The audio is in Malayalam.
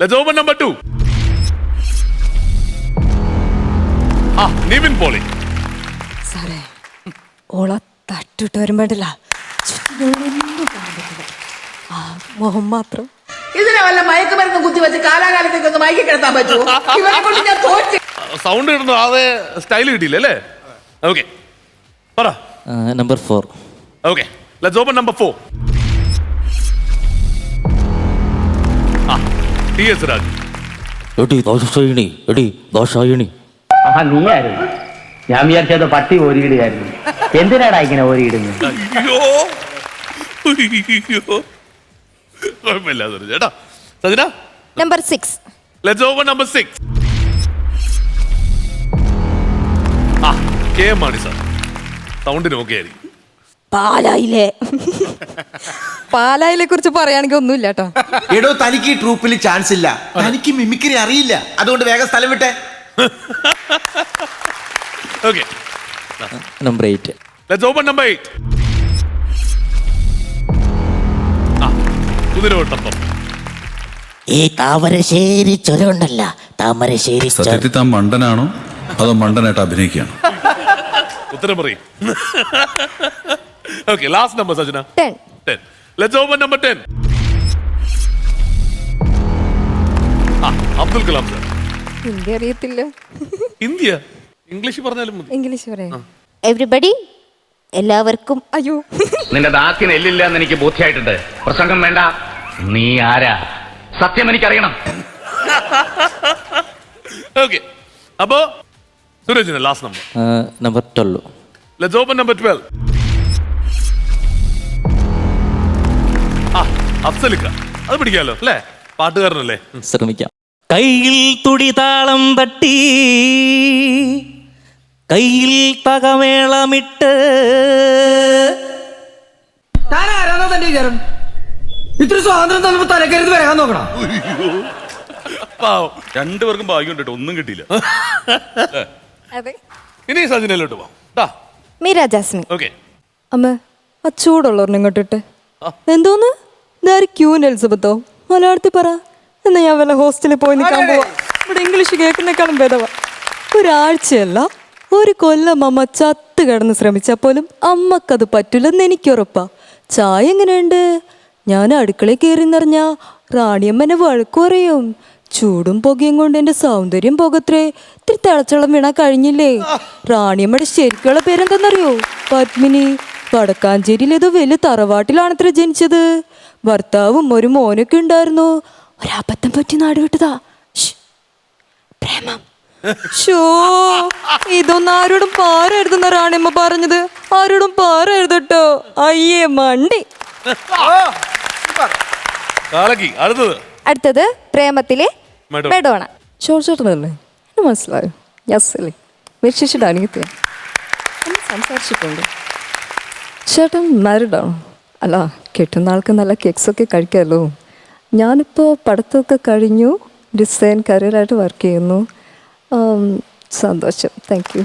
Let's open number two. ആ നിവിൻ പോളി. സാറേ ഓള തട്ടിട്ട് വരുമ്പോഴല്ല? ആ മുഖം മാത്രം. ഇതിനെ വല്ല മയക്കുമരുന്ന് കുത്തിവെച്ച് കാലാകാലത്തേക്ക് ഒന്ന് മയക്കി കിടത്താൻ പറ്റുമോ? ഇവനെ കൊണ്ട് ഞാൻ തോറ്റ്. സൗണ്ട് കിട്ടുന്നു അതെ സ്റ്റൈൽ കിട്ടിയില്ല അല്ലേ? ഓക്കെ പറ. Number four okay let's open number four T S Raj എടി ദോഷായിണി എടി ദോഷായിണി ആ നീയായിരുന്നു ഞാൻ വിചാരിച്ചത് പട്ടി ഓരിയിടുകയായിരുന്നു. എന്തിനാടാ ഇങ്ങനെ ഓരിയിടുന്നത് അയ്യോ. അയ്യോ. കുഴപ്പമില്ല സോറി ചേട്ടാ Sajina. Number six let's over number six ആ കെ എം മാണി സാർ. സൗണ്ടിന് ഓക്കെ ആയിരിക്കും പാലായിലെ. പാലായിലെ കുറിച്ച് പറയുകയാണെങ്കിൽ ഒന്നുമില്ല കേട്ടോ. എടോ തനിക്ക് ഈ ട്രൂപ്പിൽ ചാൻസ് ഇല്ല. തനിക്ക് മിമിക്രി അറിയില്ല. അതുകൊണ്ട് വേഗം സ്ഥലം വിട്ടെ. Okay number eight let's open number eight ആ കുതിരവട്ടപ്പം ഈ താമരശ്ശേരി ചുരമുണ്ടല്ല താമരശ്ശേരി സത്യത്തിൽ താൻ മണ്ടനാണോ? അതോ മണ്ടനായിട്ട് അഭിനയിക്കുകയാണോ? ഉത്തരം പറയും. Okay last number Sajana ten ten let's open number ten ആ അബ്ദുൽ കലാം സാർ. ഹിന്ദി അറിയത്തില്ല. ഇന്ത്യ ഇംഗ്ലീഷ് പറഞ്ഞാലും മതി. ഇംഗ്ലീഷ് പറയാം. എവരിബഡി എല്ലാവർക്കും. അയ്യോ. നിന്റെ ദാത്തിന് എല്ലില്ല എന്ന് എനിക്ക് ബോധ്യമായിട്ടുണ്ട് പ്രസംഗം വേണ്ട. നീ ആരാ? സത്യം എനിക്കറിയണം. ഓക്കെ അപ്പോ സുരേഷിന്റെ last number number twelve let's open number twelve അഫ്സലിക്ക അത് പിടിക്കാമല്ലോ അല്ലേ? പാട്ടുകാരനല്ലേ. ശ്രമിക്കാം. കയ്യിൽ തുടിതാളം തട്ടി കയ്യിൽ തകമേളമിട്ട്. താനാരാണോ തന്റെ വിചാരം? ഇത്ര സ്വാതന്ത്ര്യം തന്നെ തലക്കരുത് വരാൻ നോക്കണം. രണ്ടുപേർക്കും ഭാഗ്യം ഉണ്ട് ഒന്നും കിട്ടിയില്ല. അതെ. ഇനി സജിനയിലോട്ട് പോവാം. മീര ജാസ്മിൻ. ഓക്കെ. അമ്മ ആ ചൂടുള്ളവർ ഇങ്ങോട്ടിട്ട് എന്തോന്ന് ഇതാര് ക്യൂൻ എലിസബത്തോ? മലയാളത്തിൽ പറ. എന്നാ ഞാൻ വല്ല ഹോസ്റ്റലിൽ പോയി നിൽക്കാൻ പോവാ. ഇവിടെ ഇംഗ്ലീഷ് കേൾക്കുന്നേക്കാളും ഭേദവാ. ഒരാഴ്ചയല്ല ഒരു കൊല്ലം അമ്മ ചത്ത് കിടന്ന് ശ്രമിച്ചാൽ പോലും അമ്മക്കത് പറ്റില്ലെന്ന് എനിക്കുറപ്പാ. ചായ എങ്ങനെയുണ്ട്? ഞാൻ അടുക്കളയിൽ കയറി നിറഞ്ഞ റാണിയമ്മനെ വഴക്കു പറയും. ചൂടും പുകയും കൊണ്ട് എന്റെ സൗന്ദര്യം പോകത്രേ. ഇത്തിരി തിളച്ചളം വീണാ കഴിഞ്ഞില്ലേ? റാണിയമ്മയുടെ ശരിക്കുള്ള പേരെന്തെന്നറിയോ? പത്മിനി വടക്കാഞ്ചേരിയിൽ ഏതോ വലിയ തറവാട്ടിലാണത്രേ ജനിച്ചത്. ഭർത്താവും ഒരു മോനൊക്കെ ഉണ്ടായിരുന്നു. ഒരബദ്ധം പറ്റി നാടുവിട്ടതാ പ്രേമം. ഷോ ഇതൊന്നും ആരോടും പാരരുതെന്ന റാണിമ്മ പറഞ്ഞത്. ആരോടും പാരരുതട്ടോ. അയ്യേ മണ്ടി. അടുത്തത്. അടുത്തത് പ്രേമത്തിലെ മെഡോണ. മെഡോണ ഷോർട്ട് ചേട്ടനല്ലേ എന്നെ മനസ്സിലായോ യെസ് അല്ലേ വിശേഷിട്ട് അനിയത്തിയ സംസാരിച്ചിട്ടുണ്ട്. ചേട്ടൻ മാരിഡാണോ അല്ല. കെട്ടുന്ന ആൾക്ക് നല്ല കേക്സൊക്കെ കഴിക്കാമല്ലോ ഞാനിപ്പോൾ പഠിത്തമൊക്കെ കഴിഞ്ഞു ഡിസൈൻ കരിയറായിട്ട് വർക്ക് ചെയ്യുന്നു. സന്തോഷം. Thank you